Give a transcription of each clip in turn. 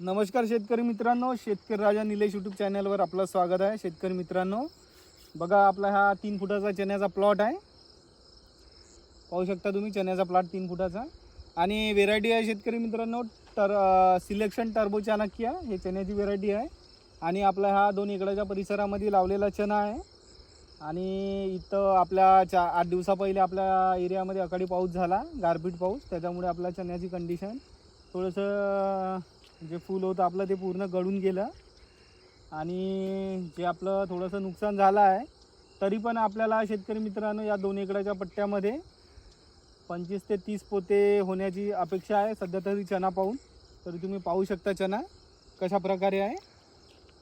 नमस्कार शेतकरी मित्रांनो शेतकरी राजा निलेश यूट्यूब चॅनलवर आपलं स्वागत आहे. शेतकरी मित्रांनो बघा आपला हा तीन फुटाचा चण्याचा प्लॉट आहे. पाहू शकता तुम्ही चण्याचा प्लॉट तीन फुटाचा. आणि व्हेरायटी आहे शेतकरी मित्रांनो तर सिलेक्शन टर्बो चाणक्य हे चण्याची व्हेरायटी आहे. आणि आपला हा दोन एकडाच्या परिसरामध्ये लावलेला चणा आहे. आणि इथं आपल्या चा आठ दिवसा पहिले आपल्या एरियामध्ये अकाडी पाऊस झाला गारपीट पाऊस. त्याच्यामुळे आपल्या चण्याची कंडिशन थोडंसं जे फूल होतं आपलं ते पूर्ण गळून गेलं. आणि जे आपलं थोडंसं नुकसान झालं आहे तरी पण आपल्याला शेतकरी मित्रांनो या दोन एकड्याच्या पट्ट्यामध्ये पंचवीस ते तीस पोते होण्याची अपेक्षा आहे. सध्या तरी चणा पाहून. तरी तुम्ही पाहू शकता चना कशा प्रकारे आहे.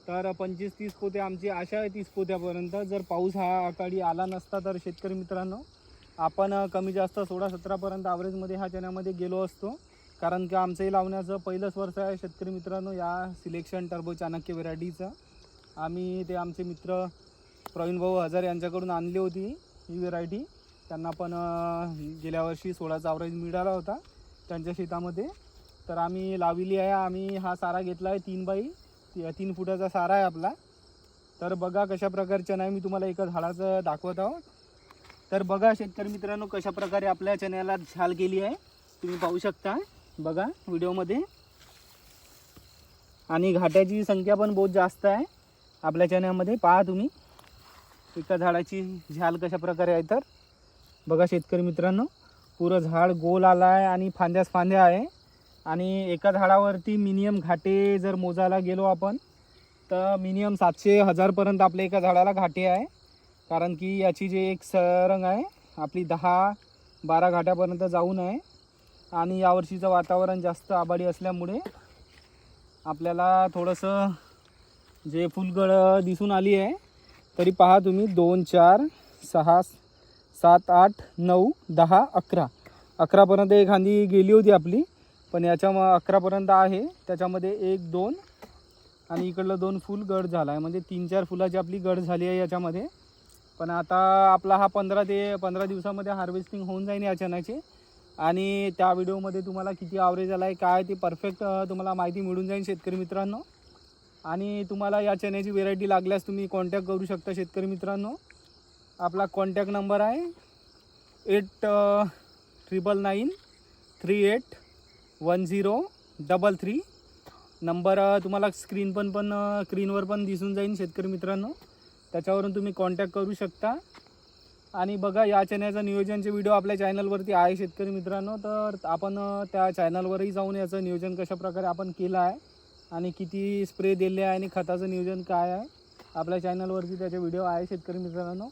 तर पंचवीस तीस पोते आमची आशा आहे तीस पोत्यापर्यंत. जर पाऊस हा आकाडी आला नसता तर शेतकरी मित्रांनो आपण कमी जास्त सोळा सतरापर्यंत ॲव्हरेजमध्ये हा चण्यामध्ये गेलो असतो. कारण की आमचंही लावण्याचं पहिलंच वर्ष आहे शेतकरी मित्रांनो या सिलेक्शन टर्बो चाणक्य व्हेरायटीचं. आम्ही ते आमचे मित्र प्रवीण भाऊ हजार यांच्याकडून आणली होती ही व्हेरायटी. त्यांना पण गेल्या वर्षी सोळाचा ॲव्हरेज मिळाला होता त्यांच्या शेतामध्ये. तर आम्ही लावली आहे. आम्ही हा सारा घेतला आहे तीन बाई. ती- तीन फुटाचा सारा आहे आपला. तर बघा कशा प्रकारच्या नाही मी तुम्हाला एका झाडाचं दाखवत आहोत. तर बघा शेतकरी मित्रांनो कशा प्रकारे आपल्या चण्याला झाल केली आहे. तुम्ही पाहू शकता. बघा व्हिडिओमध्ये. आणि घाट्याची संख्या पण बहुत जास्त आहे. आपल्या चण्यामध्ये पहा तुम्ही. एका झाडाची झाल कशा प्रकारे आहे तर. बघा शेतकरी मित्रांनो पुरं झाड गोल आला आहे आणि फांद्याच फांद्या आहे. आणि एका झाडावरती मिनिमम घाटे जर मोजायला गेलो आपण तर मिनिमम सातशे हजारपर्यंत आपल्या एका झाडाला घाटे आहे. कारण की याची जे एक सरंग आहे आपली दहा बारा घाट्यापर्यंत जाऊन आहे. आणि यावर्षीचं वातावरण जास्त आबाडी असल्यामुळे आपल्याला थोडंसं जे फुलगड दिसून आली आहे तरी पहा तुम्ही दोन चार सहा सात आठ नऊ दहा अकरा. अकरापर्यंत एखादी गेली होती आपली पण याच्या म अकरापर्यंत आहे. त्याच्यामध्ये एक दोन आणि इकडलं दोन फुल गड झाला आहे म्हणजे तीन चार फुलाची आपली गड झाली आहे याच्यामध्ये. पण आता आपला हा पंधरा ते पंधरा दिवसामध्ये हार्वेस्टिंग होऊन जाईल याच्यानाचे आणि त्या व्हिडिओमध्ये तुम्हाला किती ॲव्हरेज आला आहे काय ते परफेक्ट तुम्हाला माहिती मिळून जाईल शेतकरी मित्रांनो. आणि तुम्हाला या चण्याची व्हेरायटी लागल्यास तुम्ही कॉन्टॅक्ट करू शकता शेतकरी मित्रांनो. आपला कॉन्टॅक्ट नंबर आहे eight triple nine three eight one zero double three number तुम्हाला स्क्रीन पण पण स्क्रीनवर पण दिसून जाईल शेतकरी मित्रांनो. त्याच्यावरून तुम्ही कॉन्टॅक्ट करू शकता. आणि बघा या चण्याचं नियोजनचे व्हिडिओ आपल्या चॅनलवरती आहे शेतकरी मित्रांनो. तर आपण त्या चॅनलवरही जाऊन याचं नियोजन कशा प्रकारे आपण केलं आहे आणि किती स्प्रे दिले आहे आणि खताचं नियोजन काय आहे आपल्या चॅनलवरती त्याचे व्हिडिओ आहे शेतकरी मित्रांनो.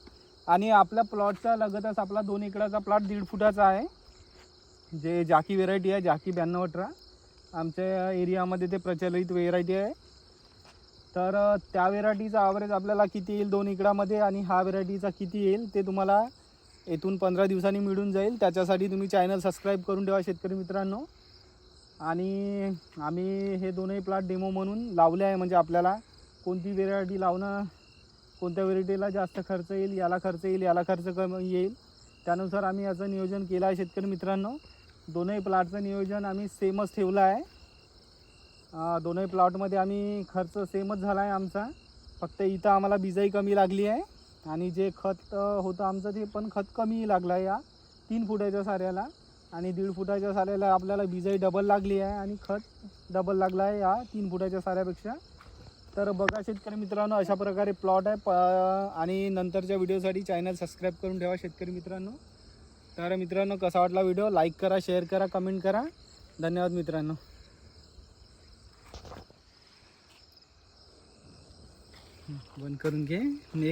आणि आपल्या प्लॉटचा लगतच आपला दोन एकराचा प्लॉट दीड फुटाचा आहे. जे जाकी व्हेरायटी आहे जाकी ब्याण्णव अठरा. आमच्या एरियामध्ये ते प्रचलित व्हेरायटी आहे. तर त्या व्हेरायटीचा ॲव्हरेज आपल्याला किती येईल दोन इकडामध्ये आणि हा व्हेरायटीचा किती येईल ते तुम्हाला येथून पंधरा दिवसांनी मिळून जाईल. त्याच्यासाठी तुम्ही चॅनल सबस्क्राईब करून ठेवा शेतकरी मित्रांनो. आणि आम्ही हे दोनही प्लॉट डेमो म्हणून लावले आहे. म्हणजे आपल्याला कोणती व्हेरायटी लावणं कोणत्या व्हेरायटीला जास्त खर्च येईल याला खर्च येईल याला खर्च कमी येईल त्यानुसार आम्ही याचं नियोजन केलं आहे शेतकरी मित्रांनो. दोनही प्लॉटचं नियोजन आम्ही सेमच ठेवलं आहे. दोनही प्लॉटमध्ये आम्ही खर्च सेमच झाला आहे आमचा. फक्त इथं आम्हाला बिजाई कमी लागली आहे. आणि जे खत होतं आमचं ते पण खत कमी लागलं आहे या तीन फुटाच्या साऱ्याला. आणि दीड फुटाच्या साऱ्याला आपल्याला बिजाई डबल लागली आहे आणि खत डबल लागला आहे या तीन फुटाच्या साऱ्यापेक्षा. तर बघा शेतकरी मित्रांनो अशा प्रकारे प्लॉट आहे. प आणि नंतरच्या व्हिडिओसाठी चॅनल सबस्क्राईब करून ठेवा शेतकरी मित्रांनो. तर मित्रांनो कसा वाटला व्हिडिओ लाईक करा शेअर करा कमेंट करा. धन्यवाद मित्रांनो. बंद करून घे. एक